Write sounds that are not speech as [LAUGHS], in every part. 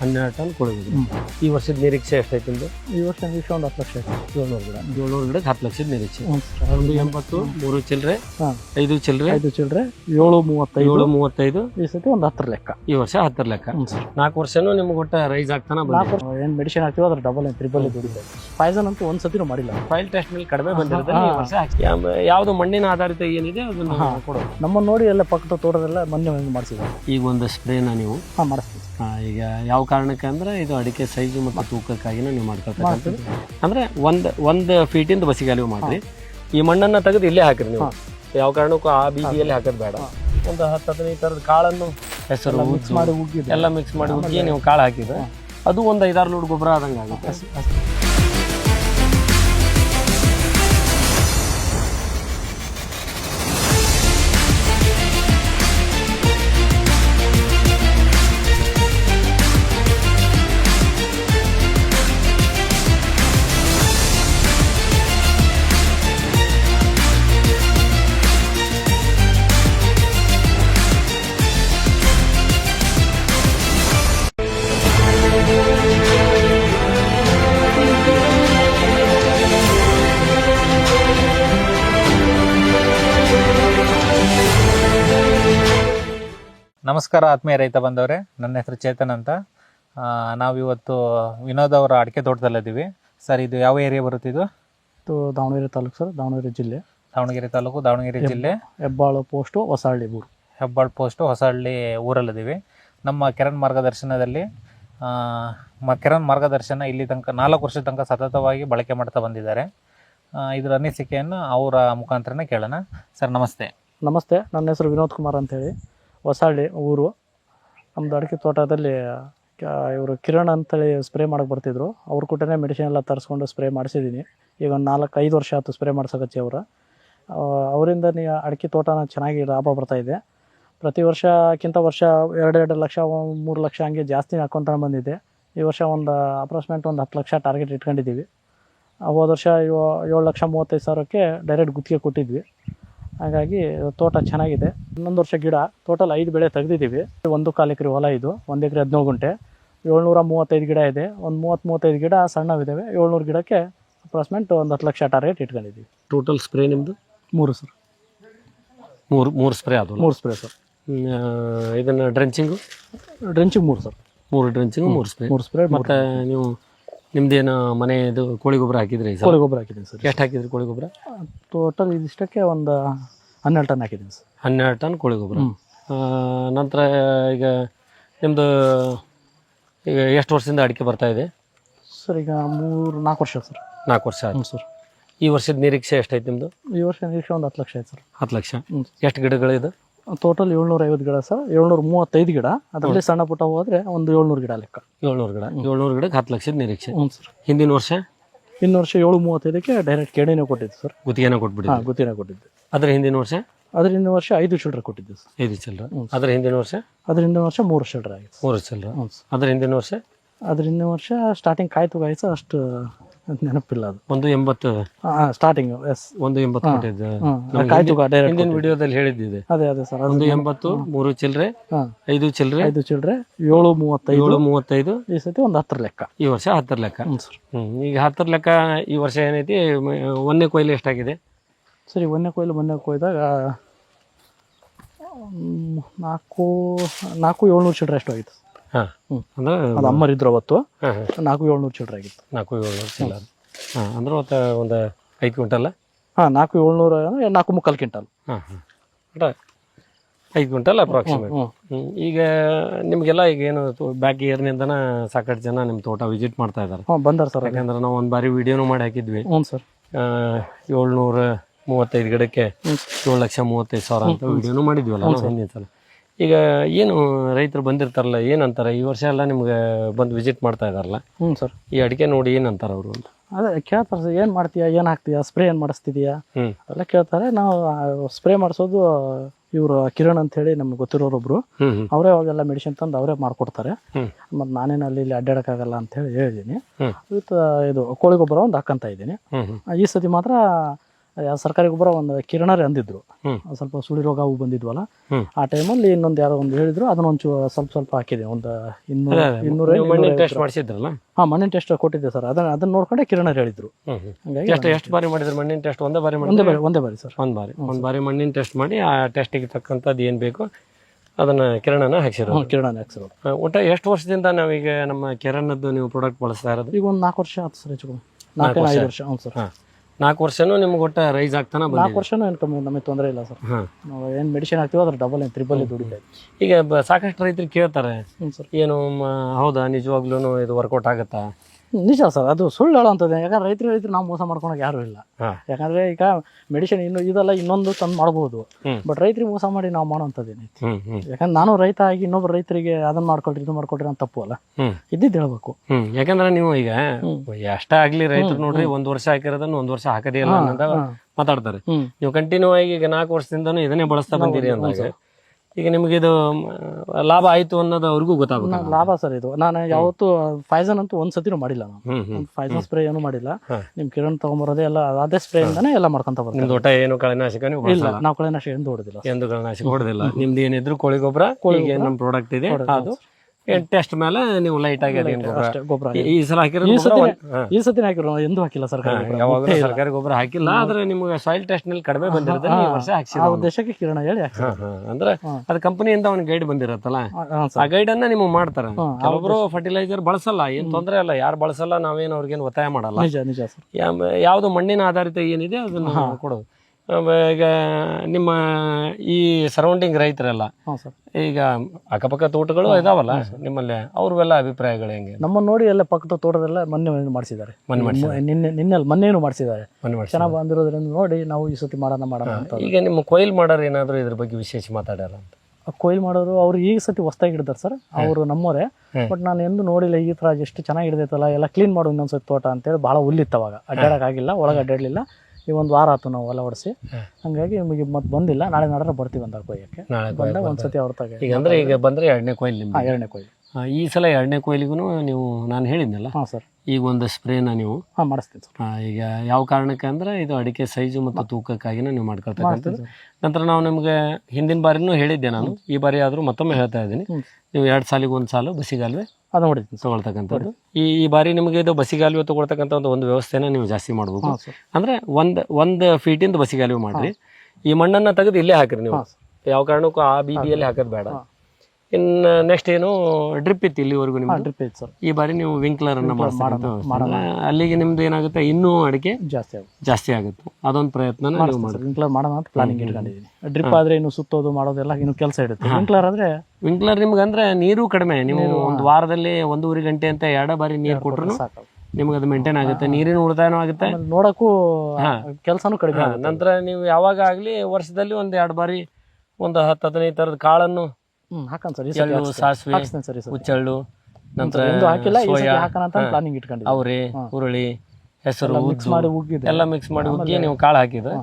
ಹನ್ನೆರಡು ಟನ್ ಕೊಡಬೇಕು ಈ ವರ್ಷದ ನಿರೀಕ್ಷೆ ಎಷ್ಟೈತೆ ನಿಮ್ದು ಈ ವರ್ಷ ನಿರೀಕ್ಷೆ ಒಂದು ಹತ್ತು ಲಕ್ಷ ಐತೆ ಏಳ್ನೂರು ಗಿಡ. ಏಳ್ನೂರು ಗಿಡಕ್ಕೆ ಹತ್ತು ಲಕ್ಷದ ನಿರೀಕ್ಷೆ. ಒಂದು ಎಂಬತ್ತು ಮೂರು ಚಿಲ್ಲರೆ ಐದು ಚಿಲ್ಲರೆ ಐದು ಚಿಲ್ಲರೆ ಏಳು ಮೂವತ್ತೈದು. ಏಳು ಮೂವತ್ತೈದು. ಈ ಸತಿ ಒಂದು ಹತ್ತರ ಲೆಕ್ಕ. ಈ ವರ್ಷ ಹತ್ತರ ಲೆಕ್ಕ. ನಾಲ್ಕು ವರ್ಷನೂ ನಿಮ್ಗೆ ಒಟ್ಟ ರೈಸ್ ಆಗ್ತಾನ ನಾಲ್ಕು ಏನು ಮೆಡಿಸಿನ್ ಹಾಕ್ತೀವಿ ಅದ್ರ ಡಬಲ್ ತ್ರಿಬಲ್ ದುಡಿದೆ ಪಾಯ್ಸನ್ ಅಂತೂ ಒಂದು ಸತಿನೂ ಮಾಡಿಲ್ಲ. ಫೈಲ್ ಟೆಸ್ಟ್ ಮೇಲೆ ಕಡಿಮೆ ಬಂದಿರುತ್ತೆ ಯಾವ್ದು ಮಣ್ಣಿನ ಆಧಾರಿತ ಏನಿದೆ ಅದನ್ನ ಕೊಡೋದು. ನಮ್ಮ ನೋಡಿ ಎಲ್ಲ ಪಕ್ಕದ ತೋಟದೆಲ್ಲ ಮೊನ್ನೆ ಒಂದು ಮಾಡಿಸಿದ್ರು ಈಗ ಒಂದು ಸ್ಪ್ರೇನ ನೀವು ಹಾಂ ಮಾಡಿಸ್ತೀವಿ. ಈಗ ಯಾವ ಕಾರಣಕ್ಕೆ ಅಂದ್ರೆ ಇದು ಅಡಿಕೆ ಸೈಜ್ ಮತ್ತು ತೂಕಕ್ಕಾಗಿನ ನೀವು ಮಾಡ್ಕೊಳ್ತಕ್ಕಂಥದ್ದು. ಅಂದ್ರೆ ಒಂದು ಒಂದು ಫೀಟಿಂದ ಬಸಿಗಾಲಿ ಮಾಡ್ರಿ. ಈ ಮಣ್ಣನ್ನ ತೆಗೆದು ಇಲ್ಲೇ ಹಾಕಿರಿ ನೀವು. ಯಾವ ಕಾರಣಕ್ಕೂ ಆ ಬೀದಿಯಲ್ಲಿ ಹಾಕೋದು ಬೇಡ. ಒಂದು ಹತ್ತು ಹದಿನೈದು ಥರದ ಕಾಳನ್ನು ಹೆಸರು ಮಿಕ್ಸ್ ಮಾಡಿ ಉಗ್ಗಿ ಎಲ್ಲ ಮಿಕ್ಸ್ ಮಾಡಿ ಉಗ್ಗಿ ನೀವು ಕಾಳು ಹಾಕಿದ್ರೆ ಅದು ಒಂದು ಐದಾರು ಲೋಡ್ ಗೊಬ್ಬರ ಆದಂಗೆ ಆಗುತ್ತೆ. ನಮಸ್ಕಾರ ಆತ್ಮೀಯ ರೈತ ಬಂದವರೇ ನನ್ನ ಹೆಸರು ಚೇತನ್ ಅಂತ. ನಾವಿವತ್ತು ವಿನೋದ್ ಅವರ ಅಡಿಕೆ ತೋಟದಲ್ಲಿದ್ದೀವಿ ಸರ್ ಇದು ಯಾವ ಏರಿಯಾ ಬರುತ್ತಿದ್ದು ಇದು? ದಾವಣಗೆರೆ ತಾಲೂಕು ಸರ್ ದಾವಣಗೆರೆ ಜಿಲ್ಲೆ. ದಾವಣಗೆರೆ ತಾಲೂಕು ದಾವಣಗೆರೆ ಜಿಲ್ಲೆ. ಹೆಬ್ಬಾಳು ಪೋಸ್ಟು ಹೊಸಹಳ್ಳಿ ಊರು. ಹೆಬ್ಬಾಳ್ ಪೋಸ್ಟು ಹೊಸಹಳ್ಳಿ ಊರಲ್ಲಿದ್ದೀವಿ ನಮ್ಮ ಕಿರಣ್ ಮಾರ್ಗದರ್ಶನದಲ್ಲಿ ಮ ಕಿರಣ್ ಮಾರ್ಗದರ್ಶನ ಇಲ್ಲಿ ತನಕ ನಾಲ್ಕು ವರ್ಷದ ತನಕ ಸತತವಾಗಿ ಬಳಕೆ ಮಾಡ್ತಾ ಬಂದಿದ್ದಾರೆ. ಇದರ ಅನಿಸಿಕೆಯನ್ನು ಅವರ ಮುಖಾಂತರನೇ ಕೇಳೋಣ. ಸರ್ ನಮಸ್ತೆ. ನಮಸ್ತೆ ನನ್ನ ಹೆಸರು ವಿನೋದ್ ಕುಮಾರ್ ಅಂತೇಳಿ. ಹೊಸಹಳ್ಳಿ ಊರು. ನಮ್ಮದು ಅಡಿಕೆ ತೋಟದಲ್ಲಿ ಇವರು ಕಿರಣ್ ಅಂತೇಳಿ ಸ್ಪ್ರೇ ಮಾಡಕ್ಕೆ ಬರ್ತಿದ್ರು. ಅವ್ರ ಕೂಟನೇ ಮೆಡಿಸಿನ್ ಎಲ್ಲ ತರಿಸ್ಕೊಂಡು ಸ್ಪ್ರೇ ಮಾಡಿಸಿದ್ದೀನಿ ಈಗ ಒಂದು ನಾಲ್ಕು ಐದು ವರ್ಷ ಆಯ್ತು ಸ್ಪ್ರೇ ಮಾಡ್ಸಕತ್ತೆ ಅವರು. ಅವರಿಂದ ನೀ ಅಡಿಕೆ ತೋಟನ ಚೆನ್ನಾಗಿ ಲಾಭ ಬರ್ತಾ ಇದೆ. ಪ್ರತಿ ವರ್ಷಕ್ಕಿಂತ ವರ್ಷ ಎರಡೆರಡು ಲಕ್ಷ, ಮೂರು ಲಕ್ಷ ಹಂಗೆ ಜಾಸ್ತಿ ಹಾಕ್ಕೊತಾನೆ ಬಂದಿದೆ. ಈ ವರ್ಷ ಒಂದು ಅಪ್ರಾಕ್ಸಿಮೇಟ್ ಒಂದು ಹತ್ತು ಲಕ್ಷ ಟಾರ್ಗೆಟ್ ಇಟ್ಕೊಂಡಿದ್ದೀವಿ. ಹೋದ ವರ್ಷ ಏಳು ಲಕ್ಷ ಮೂವತ್ತೈದು ಸಾವಿರಕ್ಕೆ ಡೈರೆಕ್ಟ್ ಗುತ್ತಿಗೆ ಕೊಟ್ಟಿದ್ವಿ. ಹಾಗಾಗಿ ತೋಟ ಚೆನ್ನಾಗಿದೆ. ಇನ್ನೊಂದು ವರ್ಷ ಗಿಡ ಟೋಟಲ್ ಐದು ಬೆಳೆ ತೆಗೆದಿದ್ದೀವಿ. ಒಂದು ಕಾಲು ಎಕರೆ ಹೊಲ ಇದು ಒಂದು ಎಕರೆ ಹದಿನೇಳು ಗುಂಟೆ. ಏಳ್ನೂರ ಮೂವತ್ತೈದು ಗಿಡ ಇದೆ. ಒಂದು ಮೂವತ್ತು ಮೂವತ್ತೈದು ಗಿಡ ಸಣ್ಣವಿದ್ದಾವೆ ಏಳ್ನೂರು ಗಿಡಕ್ಕೆ ಅಪ್ರಾಕ್ಸಿಮೇಟ್ ಒಂದು ಹತ್ತು ಲಕ್ಷ ಟಾರ್ಗೆಟ್ ಇಟ್ಕೊಂಡಿದ್ದೀವಿ. ಟೋಟಲ್ ಸ್ಪ್ರೇ ನಿಮ್ಮದು ಮೂರು ಸರ್. ಮೂರು ಮೂರು ಸ್ಪ್ರೇ ಅದು ಮೂರು ಸ್ಪ್ರೇ ಸರ್. ಇದನ್ನು ಡ್ರೆಂಚಿಂಗು ಡ್ರೆಂಚಿಂಗ್ ಮೂರು ಸರ್. ಮೂರು ಡ್ರೆಂಚಿಂಗು ಮೂರು ಸ್ಪ್ರೇ ಮೂರು ಸ್ಪ್ರೇ ಮತ್ತು ನೀವು ನಿಮ್ದೇನು ಮನೆ ಇದು ಕೋಳಿ ಗೊಬ್ಬರ ಹಾಕಿದ್ರಿ ಸರ್? ಕೋಳಿ ಗೊಬ್ಬರ ಹಾಕಿದ್ದೀನಿ ಸರ್. ಎಷ್ಟು ಹಾಕಿದ್ರಿ ಕೋಳಿ ಗೊಬ್ಬರ? ಟೋಟಲ್ ಇದಿಷ್ಟಕ್ಕೆ ಒಂದು ಹನ್ನೆರಡು ಟನ್ ಹಾಕಿದ್ದೀನಿ ಸರ್. ಹನ್ನೆರಡು ಟನ್ ಕೋಳಿ ಗೊಬ್ಬರ. ನಂತರ ಈಗ ನಿಮ್ಮದು ಈಗ ಎಷ್ಟು ವರ್ಷದಿಂದ ಅಡಿಕೆ ಬರ್ತಾ ಇದೆ? ಸರ್ ಈಗ ಮೂರು ನಾಲ್ಕು ವರ್ಷ ಸರ್. ನಾಲ್ಕು ವರ್ಷ ಆಯ್ತು. ಸರ್. ಈ ವರ್ಷದ ನಿರೀಕ್ಷೆ ಎಷ್ಟೈತೆ ನಿಮ್ಮದು ಈ ವರ್ಷ ನಿರೀಕ್ಷೆ ಒಂದು ಹತ್ತು ಲಕ್ಷ ಆಯ್ತು ಸರ್. ಹತ್ತು ಲಕ್ಷ. ಹ್ಞೂ ಎಷ್ಟು ಗಿಡಗಳಿದೆ? ಟೋಟಲ್ ಏಳ್ನೂರ ಐವತ್ತು ಗಿಡ ಸರ್. ಏಳ್ನೂರ ಮೂವತ್ತೈದು ಗಿಡ. ಅದರಲ್ಲಿ ಸಣ್ಣ ಪುಟ್ಟ ಹೋದ್ರೆ ಒಂದು ಏಳ್ನೂರು ಗಿಡ ಲೆಕ್ಕ. ಏಳ್ನೂರು ಗಿಡ. ಏಳ್ನೂರು ಗಿಡಕ್ಕೆ ಹತ್ತು ಲಕ್ಷದ ನಿರೀಕ್ಷೆ. ಹ್ಞೂ ಸರ್. ಹಿಂದಿನ ವರ್ಷ? ಇನ್ನು ವರ್ಷ ಏಳು ಮೂವತ್ತೈದಕ್ಕೆ ಡೈರೆಕ್ಟ್ ಕೇಳಿನೇ ಕೊಟ್ಟಿದ್ದು ಸರ್. ಗುತ್ತಿಗೆನ ಹಾಂ ಗುತ್ತಿಗೆ ಗುತ್ತಿನ ಕೊಟ್ಟಿದ್ದೆ. ಅದ್ರ ಹಿಂದಿನ ವರ್ಷ? ಅದರಿಂದ ವರ್ಷ ಐದು ಚಿಲ್ಲರೆ ಕೊಟ್ಟಿದ್ದು ಸರ್. ಐದು ಚಿಲ್ಲರ ಅದ್ರ ಹಿಂದಿನ ವರ್ಷ? ಅದರಿಂದ ವರ್ಷ ಮೂರು ಚಿಲ್ಡ್ರ ಆಗಿತ್ತು ಮೂರು ಚಿಲ್ಲರ ಹ್ಞೂ ಸರ್. ಅದ್ರ ಹಿಂದಿನ ವರ್ಷ? ಅದರಿಂದ ವರ್ಷ ಸ್ಟಾರ್ಟಿಂಗ್ ಕಾಯ್ತು ಕಾಯ್ತು ಅಷ್ಟು [LAUGHS] ನೆನಪಿಲ್ಲ ಅದು. ಒಂದು ಎಂಬತ್ತು ಸ್ಟಾರ್ಟಿಂಗ್ ಎಸ್ ಒಂದು ಎಂಬತ್ತು ಕೊಟ್ಟಿದ್ದು ಹ್ಞೂ ಕಾಯ್ತು ಡೈರೆಕ್ಟ್ ಹಿಂದಿನ ವಿಡಿಯೋದಲ್ಲಿ ಹೇಳಿದ್ದಿದೆ. ಅದೇ ಅದೇ ಸರ್ ಅದು. ಒಂದು ಎಂಬತ್ತು ಮೂರು ಚಿಲ್ಲರೆ ಹಾಂ. ಐದು ಚಿಲ್ಲರೆ ಐದು ಚಿಲ್ಲರೆ ಏಳು ಮೂವತ್ತೈದು. ಏಳು ಮೂವತ್ತೈದು. ಈ ಸತಿ ಒಂದು ಹತ್ತರ ಲೆಕ್ಕ. ಈ ವರ್ಷ ಹತ್ತರ ಲೆಕ್ಕ. ಹ್ಞೂ ಸರ್ ಹ್ಮ್ ಈಗ ಹತ್ತರ ಲೆಕ್ಕ ಈ ವರ್ಷ ಏನೈತಿ ಮ- ಒಂದನೇ ಕೊಯ್ಲು ಎಷ್ಟಾಗಿದೆ? ಸರಿ ಒಂದನೇ ಕೊಯ್ಲು ಮೊನ್ನೆ ಕೊಯ್ದಾಗ ಮ್, ನಾಲ್ಕು ನಾಲ್ಕು ಏಳ್ನೂರು ಚಿಲ್ಲರೆ ಅಷ್ಟು ಆಯ್ತು ಅಂದ್ರೆ ಅದು ಅಮ್ಮರಿದ್ರು ಅವತ್ತು. ನಾಲ್ಕು ಏಳ್ನೂರು ಚಿಲ್ಲರೆ ಆಗಿತ್ತು. ನಾಲ್ಕು ಏಳ್ನೂರು ಚಿಲ್ಲರ ಹಾ ಅಂದ್ರೆ ಮತ್ತೆ ಒಂದು ಐದು ಕ್ವಿಂಟಲ್ ಹಾಂ ನಾಲ್ಕು ಏಳ್ನೂರು ನಾಲ್ಕು ಮುಕ್ಕಾಲು ಕ್ವಿಂಟಲ್. ಹಾಂ ಹಾಂ. ಐದು ಕ್ವಿಂಟಲ್ ಅಪ್ರಾಕ್ಸಿಮೇಟ್ ಈಗ ನಿಮಗೆಲ್ಲ ಈಗ ಏನು ಬ್ಯಾಕ್ ಇಯರ್ನಿಂದನ ಸಾಕಷ್ಟು ಜನ ನಿಮ್ಮ ತೋಟ ವಿಸಿಟ್ ಮಾಡ್ತಾ ಇದ್ದಾರೆ ಹಾಂ ಬಂದಾರ ಸರ್ ಯಾಕಂದ್ರೆ ನಾವು ಒಂದು ಬಾರಿ ವಿಡಿಯೋನು ಮಾಡಿ ಹಾಕಿದ್ವಿ. ಹ್ಞೂ ಸರ್. ಏಳ್ನೂರ ಮೂವತ್ತೈದು ಗಿಡಕ್ಕೆ ಏಳು ಲಕ್ಷ ಮೂವತ್ತೈದು ಸಾವಿರ ಅಂತ ವಿಡಿಯೋನು ಮಾಡಿದ್ವಿ ಅಲ್ಲ ಹಿಂದಿನ ಸಲ. ಈಗ ಏನು ರೈತರು ಬಂದಿರ್ತಾರಲ್ಲ ಏನಂತಾರೆ? ಈ ವರ್ಷ ಎಲ್ಲ ನಿಮ್ಗೆ ಬಂದು ವಿಸಿಟ್ ಮಾಡ್ತಾ ಇದಾರಲ್ಲ? ಹ್ಞೂ ಸರ್. ಈ ಅಡಿಕೆ ನೋಡಿ ಏನಂತಾರೆ ಅವರು ಅಂತ? ಅದೇ ಕೇಳ್ತಾರೆ ಸರ್ ಏನು ಮಾಡ್ತೀಯಾ ಏನು ಹಾಕ್ತೀಯಾ ಸ್ಪ್ರೇ ಏನು ಮಾಡಿಸ್ತಿದೀಯಾ? ಹ್ಞೂ ಎಲ್ಲ ಕೇಳ್ತಾರೆ. ನಾವು ಸ್ಪ್ರೇ ಮಾಡಿಸೋದು ಇವರು ಕಿರಣ್ ಅಂತ ಹೇಳಿ ನಮ್ಗೆ ಗೊತ್ತಿರೋರೊಬ್ರು. ಅವರೇ ಅವಾಗೆಲ್ಲ ಮೆಡಿಸಿನ್ ತಂದು ಅವರೇ ಮಾಡ್ಕೊಡ್ತಾರೆ. ಹ್ಮ್. ಮತ್ತು ನಾನೇನು ಅಲ್ಲಿ ಇಲ್ಲಿ ಅಡ್ಡಾಡಕ್ಕಾಗಲ್ಲ ಅಂತ ಹೇಳಿ ಹೇಳಿದ್ದೀನಿ ಹ್ಮ್. ವಿತ್ ಇದು ಕೋಳಿ ಗೊಬ್ಬರ ಒಂದು ಹಾಕ್ಕಂತ ಇದ್ದೀನಿ. ಈ ಸತಿ ಮಾತ್ರ ಯಾವ ಸರ್ಕಾರಿ ಗೊಬ್ಬರ ಒಂದು ಕಿರಣರೇ ಅಂದಿದ್ರು. ಸ್ವಲ್ಪ ಸುಳಿ ರೋಗ ಅವು ಬಂದಿದ್ವಲ್ಲ ಆ ಟೈಮಲ್ಲಿ ಇನ್ನೊಂದು ಯಾರೋ ಒಂದು ಹೇಳಿದ್ರು ಅದನ್ನ ಒಂಚೂರು ಸ್ವಲ್ಪ ಸ್ವಲ್ಪ ಹಾಕಿದೆ ಒಂದು ಇನ್ನೂರ ಇನ್ನೂರ ಟೆಸ್ಟ್ ಮಾಡಿಸಿದ್ರಲ್ಲ? ಹಾ ಮಣ್ಣಿನ ಟೆಸ್ಟ್ ಕೊಟ್ಟಿದ್ದೆ ಸರ್ ಅದನ್ನ ಅದನ್ನ ನೋಡ್ಕೊಂಡೆ ಕಿರಣರ್ ಹೇಳಿದ್ರು. ಹಂಗಾಗಿ ಎಷ್ಟು ಎಷ್ಟು ಬಾರಿ ಮಾಡಿದ್ರು ಮಣ್ಣಿನ ಟೆಸ್ಟ್ ಒಂದೇ ಬಾರಿ ಒಂದೇ ಬಾರಿ ಒಂದೇ ಬಾರಿ ಸರ್. ಒಂದ್ ಬಾರಿ ಒಂದ್ ಬಾರಿ ಮಣ್ಣಿನ ಟೆಸ್ಟ್ ಮಾಡಿ ಆ ಟೆಸ್ಟಿಗೆ ತಕ್ಕಂಥದ್ದು ಏನು ಬೇಕು ಅದನ್ನ ಕಿರಣನ ಹಾಕ್ಸಿರೋದು. ಕಿರಣನ ಹಾಕ್ಸಿರೋ ಹಾಕ್ಸಿರೋದು. ಒಟ್ಟ ಎಷ್ಟು ವರ್ಷದಿಂದ ನಾವೀಗ ನಮ್ಮ ಕಿರಣದ್ದು ನೀವು ಪ್ರಾಡಕ್ಟ್ ಬಳಸ್ತಾ ಇರೋದು? ಈಗ ಒಂದು ನಾಲ್ಕು ವರ್ಷ ಆಯ್ತು ಸರ್ ಹೆಚ್ಚು ನಾಲ್ಕು ಐದು ವರ್ಷ. ಹ್ಞೂ ಸರ್. ಹಾಂ. ನಾಲ್ಕು ವರ್ಷನೂ ನಿಮ್ಗೆ ಒಟ್ಟು ರೈಸ್ ಆಗ್ತಾನೆ ಬಂದಿದೆ? ನಾಲ್ಕು ವರ್ಷನೂ ಏನು ಕಮ್ಮಿ ನಮಗೆ ತೊಂದರೆ ಇಲ್ಲ ಸರ್. ಹಾಂ. ನಾವು ಏನು ಮೆಡಿಸಿನ್ ಹಾಕ್ತೀವೋ ಅದ್ರ ಡಬಲ್ ಏನು ತ್ರಿಬಲ್ ದುಡಿತಾ ಈಗ ಬ- ಸಾಕಷ್ಟು ರೈತರು ಕೇಳ್ತಾರೆ ಹ್ಞೂ ಸರ್. ಏನು ಮ- ಹೌದಾ ನಿಜವಾಗ್ಲೂ ಇದು ವರ್ಕೌಟ್ ಆಗುತ್ತಾ? ನಿಜ ಸರ್ ಅದು ಸುಳ್ಳು ಹೇಳೋಂಥದ್ದು ಯಾಕಂದ್ರೆ ರೈತರು ರೈತರು ನಾವು ಮೋಸ ಮಾಡ್ಕೊಳಕ್ಕೆ ಯಾರೂ ಇಲ್ಲ. ಯಾಕಂದ್ರೆ ಈಗ ಮೆಡಿಸಿನ್ ಇನ್ನು ಇದೆಲ್ಲ ಇನ್ನೊಂದು ತಂದು ಮಾಡ್ಬೋದು. ಬಟ್ ರೈತರಿಗೆ ಮೋಸ ಮಾಡಿ ನಾವು ಮಾಡೋಂಥದ್ದು ಏನೈತಿ ಹ್ಞೂ ಹ್ಞೂ ಯಾಕಂದ್ರೆ ನಾನು ರೈತ ಆಗಿ ಇನ್ನೊಬ್ಬರು ರೈತರಿಗೆ ಅದನ್ನ ಮಾಡ್ಕೊಳ್ರಿ ಇದು ಮಾಡ್ಕೊಳ್ರಿ ಅಂತ ತಪ್ಪು ಅಲ್ಲ? ಇದ್ದಿದ್ದು ಹೇಳ್ಬೇಕು. ಯಾಕಂದ್ರೆ ನೀವು ಈಗ ಎಷ್ಟೇ ಆಗ್ಲಿ ರೈತರು ನೋಡ್ರಿ ಒಂದು ವರ್ಷ ಹಾಕಿರೋದನ್ನ ಒಂದು ವರ್ಷ ಹಾಕದೇ ಇಲ್ಲ ಅಂತ ಮಾತಾಡ್ತಾರೆ. ನೀವು ಕಂಟಿನ್ಯೂ ಆಗಿ ಈಗ ನಾಲ್ಕು ವರ್ಷದಿಂದನೂ ಇದನ್ನೇ ಬಳಸ್ತಾ ಬಂದಿರಿ ಅಂದಾಗ ಈಗ ನಿಮಗೆ ಇದು ಲಾಭ ಆಯ್ತು ಅನ್ನೋದು ಅವ್ರಿಗೂ ಗೊತ್ತಾಗುತ್ತೆ ಲಾಭ ಸರ್ ಇದು. ನಾನು ಯಾವತ್ತು ಫೈಸನ್ ಅಂತೂ ಒಂದ್ ಸತಿನೂ ಮಾಡಿಲ್ಲ ನಾನು. ಫೈಸನ್ ಸ್ಪ್ರೇ ಏನು ಮಾಡಿಲ್ಲ. ನಿಮ್ ಕಿರಣ್ ತಗೊಂಬರೋದೇ ಎಲ್ಲ ಅದೇ ಸ್ಪ್ರೇ ಇಂದಾನೆ ಎಲ್ಲ ಮಾಡ್ಕೊಂತ ಬರ್ತೀನಿ ಒಟ್ಟ ಏನು ಕಳೆನಾಶಕ ನೀವು ಇಲ್ಲ ನಾವು ಕಳೆನಾಶಕ ಎಂದು ಹೊಡೆದಿಲ್ಲ ಎಂದು ಕಳೆನಾಶಕ ಹೊಡೆದಿಲ್ಲ. ನಿಮ್ದು ಏನಿದ್ರು ಕೋಳಿ ಗೊಬ್ಬರ ಕೋಳಿ ನಮ್ಮ ಪ್ರಾಡಕ್ಟ್ ಇದೆ ಅದು. ಟೆಸ್ಟ್ ಮೇಲೆ ನೀವು ಲೈಟ್ ಆಗಿ ಅದೇನು ಗೊಬ್ಬರ ಗೊಬ್ಬರ ಈ- ಸಲ ಹಾಕಿರೋದು ಈ ಸತಿ. ಈ ಹಾಕಿರೋ ಎಂದೂ ಹಾಕಿಲ್ಲ ಸರ್ಕಾರ ಯಾವಾಗಲೂ ಸರ್ಕಾರಿ ಗೊಬ್ಬರ ಹಾಕಿಲ್ಲ ಆದ್ರೆ ನಿಮ್ಗೆ ಸಾಯಿಲ್ ಟೆಸ್ಟ್ನಲ್ಲಿ ಕಡಿಮೆ ಬಂದಿರುತ್ತೆ ಈ ವರ್ಷ ಆ ಹಾಕ್ಸಿದ ಉದ್ದೇಶಕ್ಕೆ ಕಿರಣ ಹೇಳಿ ಹಾಕ್ಸಿ ಅಂದ್ರೆ ಅದು ಕಂಪನಿಯಿಂದ ಅವ್ನ ಗೈಡ್ ಬಂದಿರತ್ತಲ್ಲ? ಹಾಂ ಆ ಗೈಡ್ ಅನ್ನ ನಿಮಗೆ ಮಾಡ್ತಾರೆ. ಒಬ್ಬರು ಕೆಲವೊಬ್ರು ಫರ್ಟಿಲೈಸರ್ ಬಳಸಲ್ಲ ಏನ್ ತೊಂದರೆ ಇಲ್ಲ ಯಾರು ಬಳಸಲ್ಲ ನಾವೇನು ಅವ್ರಿಗೇನು ಒತ್ತಾಯ ಮಾಡಲ್ಲ. ನಿಜ ನಿಜ ಸರ್. ಯಾ- ಯಾವ್ದು ಮಣ್ಣಿನ ಆಧಾರಿತ ಏನಿದೆ ಅದನ್ನ ಕೊಡೋದು. ಈಗ ನಿಮ್ಮ ಈ ಸರೌಂಡಿಂಗ್ ರೈತರೆಲ್ಲ ಈಗ ಅಕ್ಕಪಕ್ಕ ತೋಟಗಳು ಇದಾವಲ್ಲ ನಿಮ್ಮಲ್ಲಿ? ಅವ್ರವೆಲ್ಲ ಅಭಿಪ್ರಾಯಗಳು ಹೆಂಗೆ? ನಮ್ಮ ನೋಡಿ ಎಲ್ಲ ಪಕ್ಕದ ತೋಟದೆಲ್ಲ ಮೊನ್ನೆ ಮಾಡಿಸಿದ್ದಾರೆ. ನಿನ್ನೆ ನಿನ್ನೆ ಮೊನ್ನೆನೂ ಮಾಡಿಸಿದ್ದಾರೆ. ಚೆನ್ನಾಗಿ ಬಂದಿರೋದ್ರಿಂದ ನೋಡಿ ನಾವು ಈ ಸತಿ ಮಾಡೋಣ ಮಾಡೋಣ ಅಂತ ಈಗ ನಿಮ್ಮ ಕೊಯ್ಲು ಮಾಡೋರು ಏನಾದರೂ ಇದ್ರ ಬಗ್ಗೆ ವಿಶೇಷ ಮಾತಾಡ್ಯಾರ ಅಂತ? ಕೊಯ್ಲು ಮಾಡೋರು ಅವ್ರು ಈಗ ಸತಿ ಹೊಸ್ದಾಗಿ ಹಿಡಿದಾರೆ ಸರ್. ಅವರು ನಮ್ಮವರೇ. ಬಟ್ ನಾನು ಎಂದು ನೋಡಿಲ್ಲ ಈ ಥರ ಎಷ್ಟು ಚೆನ್ನಾಗಿ ಹಿಡಿದೈತಲ್ಲ ಎಲ್ಲ ಕ್ಲೀನ್ ಮಾಡು ಇನ್ನೊಂದ್ಸತಿ ತೋಟ ಅಂತೇಳಿ ಭಾಳ ಹುಲ್ಲಿತ್ತು ಅವಾಗ. ಅಡ್ಡಾಡಕ್ಕಾಗಿಲ್ಲ ಒಳಗೆ ಅಡ್ಡಾಡಲಿಲ್ಲ. ಈ ಒಂದು ವಾರ ಆಯ್ತು ನಾವು ಹೊಲ ಹೊಡಿಸಿ. ಹಂಗಾಗಿ ನಿಮಗೆ ಮತ್ತೆ ಬಂದಿಲ್ಲ. ನಾಳೆ ನಾಡ್ರೆ ಬರ್ತೀವಿ ಅಂದ್ರೆ ಕೊಯ್ಯಕ್ಕೆ. ನಾಳೆ ಬಂದಾಗ ಒಂದ್ಸತಿ ಅವ್ರ ತಗ ಈಗ ಅಂದ್ರೆ ಈಗ ಬಂದ್ರೆ ಎರಡನೇ ಕೊಯ್ಲ್ ನಿಮ್ಗೆ ಎರಡನೇ ಕೊಯ್ಲು. ಈ ಸಲ ಎರಡನೇ ಕೊಯ್ಲಿಗೂ ನೀವು ನಾನು ಹೇಳಿದ್ನಲ್ಲ? ಹಾಂ ಸರ್. ಈಗ ಒಂದು ಸ್ಪ್ರೇನ ನೀವು? ಹಾಂ ಮಾಡಿಸ್ತೀನಿ ಸರ್. ಆ, ಈಗ ಯಾವ ಕಾರಣಕ್ಕೆ ಅಂದ್ರೆ ಇದು ಅಡಿಕೆ ಸೈಜು ಮತ್ತು ತೂಕಕ್ಕಾಗಿನ ನೀವು ಮಾಡ್ಕೊಳ್ತಕ್ಕಂಥದ್ದು ನಂತರ ನಾವು ನಿಮಗೆ ಹಿಂದಿನ ಬಾರಿನೂ ಹೇಳಿದ್ದೆ ನಾನು. ಈ ಬಾರಿ ಆದರೂ ಮತ್ತೊಮ್ಮೆ ಹೇಳ್ತಾ ಇದ್ದೀನಿ. ನೀವು ಎರಡು ಸಾಲಿಗೆ ಒಂದು ಸಾಲು ಬಸಿಗಾಲುವೆ ಅದು ಹೊಡಿತೀನಿ ಸರ್. ತಗೊಳ್ತಕ್ಕಂಥದ್ದು. ಈ ಈ ಬಾರಿ ನಿಮಗೆ ಇದು ಬಸಿಗಾಲುವೆ ತಗೊಳ್ತಕ್ಕಂಥ ಒಂದು ಒಂದು ವ್ಯವಸ್ಥೆನ ನೀವು ಜಾಸ್ತಿ ಮಾಡ್ಬೇಕು. ಹಾಂ ಸರ್. ಅಂದ್ರೆ ಒಂದು ಒಂದು ಫೀಟಿಂದ ಬಸಿಗಾಲುವೆ ಮಾಡ್ರಿ. ಈ ಮಣ್ಣನ್ನ ತೆಗೆದು ಇಲ್ಲೇ ಹಾಕ್ರಿ ನೀವು. ಯಾವ ಕಾರಣಕ್ಕೂ ಆ ಬೀದಿಯಲ್ಲಿ ಹಾಕೋದು ಬೇಡ. ಇನ್ನು ನೆಕ್ಸ್ಟ್ ಏನು ಡ್ರಿಪ್ ಇತ್ತು ಇಲ್ಲಿವರೆಗೂ ನಿಮ್ಮ ನಿಮ್ದು ಡ್ರಿಪ್ ಇತ್ತು ಸರ್. ಈ ಬಾರಿ ನೀವು ವಿಂಕ್ಲರ್ ಅನ್ನ ಮಾಡೋಣ. ಅಲ್ಲಿಗೆ ನಿಮ್ದು ಏನಾಗುತ್ತೆ? ಇನ್ನೂ ಅಡಿಕೆ ಜಾಸ್ತಿ ಆಗುತ್ತೆ. ಜಾಸ್ತಿ ಆಗುತ್ತೆ. ಅದೊಂದು ಪ್ರಯತ್ನ ನೀವು ಮಾಡಿ ಸರ್. ವಿಂಕ್ಲರ್ ಮಾಡೋಣ ಅಂತ ಪ್ಲಾನಿಂಗ್ ಇಟ್ಕೊಂಡಿದ್ದೀನಿ ಡ್ರಿಪ್ ಆದ್ರೆ ಇನ್ನು ಸುತ್ತೋದು ಮಾಡೋದೆಲ್ಲ ಇನ್ನು ಕೆಲಸ ಇಡುತ್ತೆ ವಿಂಕ್ಲರ್ ಆದ್ರೆ ವಿಂಕ್ಲರ್ ನಿಮ್ಗೆ ಅಂದ್ರೆ ನೀರು ಕಡಿಮೆ. ನೀವು ಒಂದು ವಾರದಲ್ಲಿ ಒಂದೂವರೆ ಗಂಟೆ ಅಂತ ಎರಡು ಬಾರಿ ನೀರು ಕೊಟ್ಟರು ನಿಮ್ಗೆ ಅದು ಮೇಂಟೈನ್ ಆಗುತ್ತೆ. ನೀರಿನ ಉಳಿತಾಯನೂ ಆಗುತ್ತೆ. ನೋಡಕ್ಕೂ ಕೆಲಸನೂ ಕಡಿಮೆ ನಂತರ ನೀವು ಯಾವಾಗ ಆಗಲಿ ವರ್ಷದಲ್ಲಿ ಒಂದು ಎರಡು ಬಾರಿ ಒಂದು ಹತ್ತು ಹದಿನೈದು ಥರದ ಕಾಳನ್ನು ಹ್ಮ್ ಹಾಕನ್ ಸರ್ ಈ ಸತಿ ಎಳ್ಳು ಸಾಸಿವೆ ಹಾಕ್ಸ್ತೀನಿ ಸರ್ ಈ ಸತಿ. ಹುಚ್ಚಳ್ಳು ನಂತರ ಎಂದು ಹಾಕಿಲ್ಲ ಈ ಸತಿ ಹಾಕೋಣ ಅಂತ ಪ್ಲಾನಿಂಗ್ ಇಟ್ಕೊಂಡಿದ್ದೀನಿ ಅವರೆ ಹುರುಳಿ ಹೆಸರು ಮಿಕ್ಸ್ ಮಾಡಿ ಉಗ್ಗಿದೆ. ಎಲ್ಲ ಮಿಕ್ಸ್ ಮಾಡಿ ಉಗ್ಗಿ ನೀವು ಕಾಳು ಹಾಕಿದ್ರೆ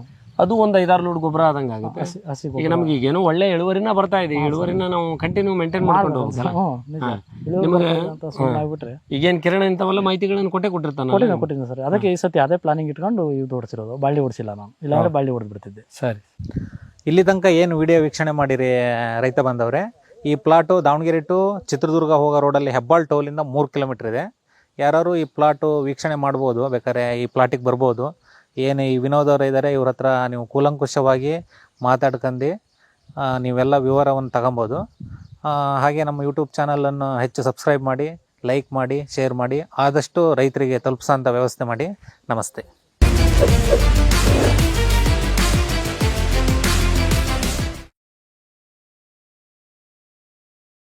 ಅದು ಒಂದು ಐದಾರು ಲೋಡ್ ಗೊಬ್ಬರ ಆದಂಗ ಆಗುತ್ತೆ. ಹಸಿ ಈಗ ನಮ್ಗೆ ಈಗೇನು ಒಳ್ಳೆ ಇಳುವರಿನ ಬರ್ತಾ ಇದೆ. ಈ ಇಳುವರಿನ ನಾವು ಕಂಟಿನ್ಯೂ ಮೇಂಟೈನ್ ಮಾಡ್ಕೊಂಡು ಹೋಗ್ಬೇಕಲ್ಲ ಹ್ಞೂ ನಿಜ. ಇಳುವರಿ ನಿಮಗೆ ಬರ್ತದೆ ಅಂತ ಸುಮ್ಮನೆ ಆಗ್ಬಿಟ್ರೆ. ಈಗೇನ್ ಕಿರಣ ಇಂಥವೆಲ್ಲ ಮಾಹಿತಿಗಳನ್ನು ಕೊಟ್ಟೆ ಕೊಟ್ಟಿರ್ತಾನೆ ಕೊಟ್ಟಿದ್ದೀನಿ ಕೊಟ್ಟಿದ್ದೀನಿ ಸರ್. ಅದಕ್ಕೆ ಈ ಸತಿ ಅದೇ ಪ್ಲಾನಿಂಗ್ ಇಟ್ಕೊಂಡು ಇದು ಓಡಿಸಿರೋದು. ಬಾಳ್ಳಿ ಓಡಿಸಿಲ್ಲ ನಾನು. ಇಲ್ಲಾಂದ್ರೆ ಬಾಳ್ಳಿ ಹೊಡೆದು ಬಿಡ್ತಿದ್ದೆ. ಸರಿ. ಇಲ್ಲಿ ತನಕ ಏನು ವಿಡಿಯೋ ವೀಕ್ಷಣೆ ಮಾಡಿರಿ, ರೈತ ಬಂದವ್ರೆ? ಈ ಪ್ಲಾಟು ದಾವಣಗೆರೆ ಟು ಚಿತ್ರದುರ್ಗ ಹೋಗೋ ರೋಡಲ್ಲಿ ಹೆಬ್ಬಾಳ್ ಟೋಲಿಂದ ಮೂರು ಕಿಲೋಮೀಟ್ರ್ ಇದೆ. ಯಾರು ಈ ಪ್ಲಾಟು ವೀಕ್ಷಣೆ ಮಾಡ್ಬೋದು, ಬೇಕಾದ್ರೆ ಈ ಪ್ಲಾಟಿಗೆ ಬರ್ಬೋದು. ಏನು ಈ ವಿನೋದ್ ಅವರು ಇದ್ದಾರೆ ಇವ್ರ ಹತ್ರ ನೀವು ಕೂಲಂಕುಷವಾಗಿ ಮಾತಾಡ್ಕಂಡು ನೀವೆಲ್ಲ ವಿವರವನ್ನು ತಗೊಬೋದು. ಹಾಗೆ ನಮ್ಮ ಯೂಟ್ಯೂಬ್ ಚಾನಲನ್ನು ಹೆಚ್ಚು ಸಬ್ಸ್ಕ್ರೈಬ್ ಮಾಡಿ ಲೈಕ್ ಮಾಡಿ ಶೇರ್ ಮಾಡಿ, ಆದಷ್ಟು ರೈತರಿಗೆ ತಲುಪಿಸೋಂಥ ವ್ಯವಸ್ಥೆ ಮಾಡಿ. ನಮಸ್ತೆ.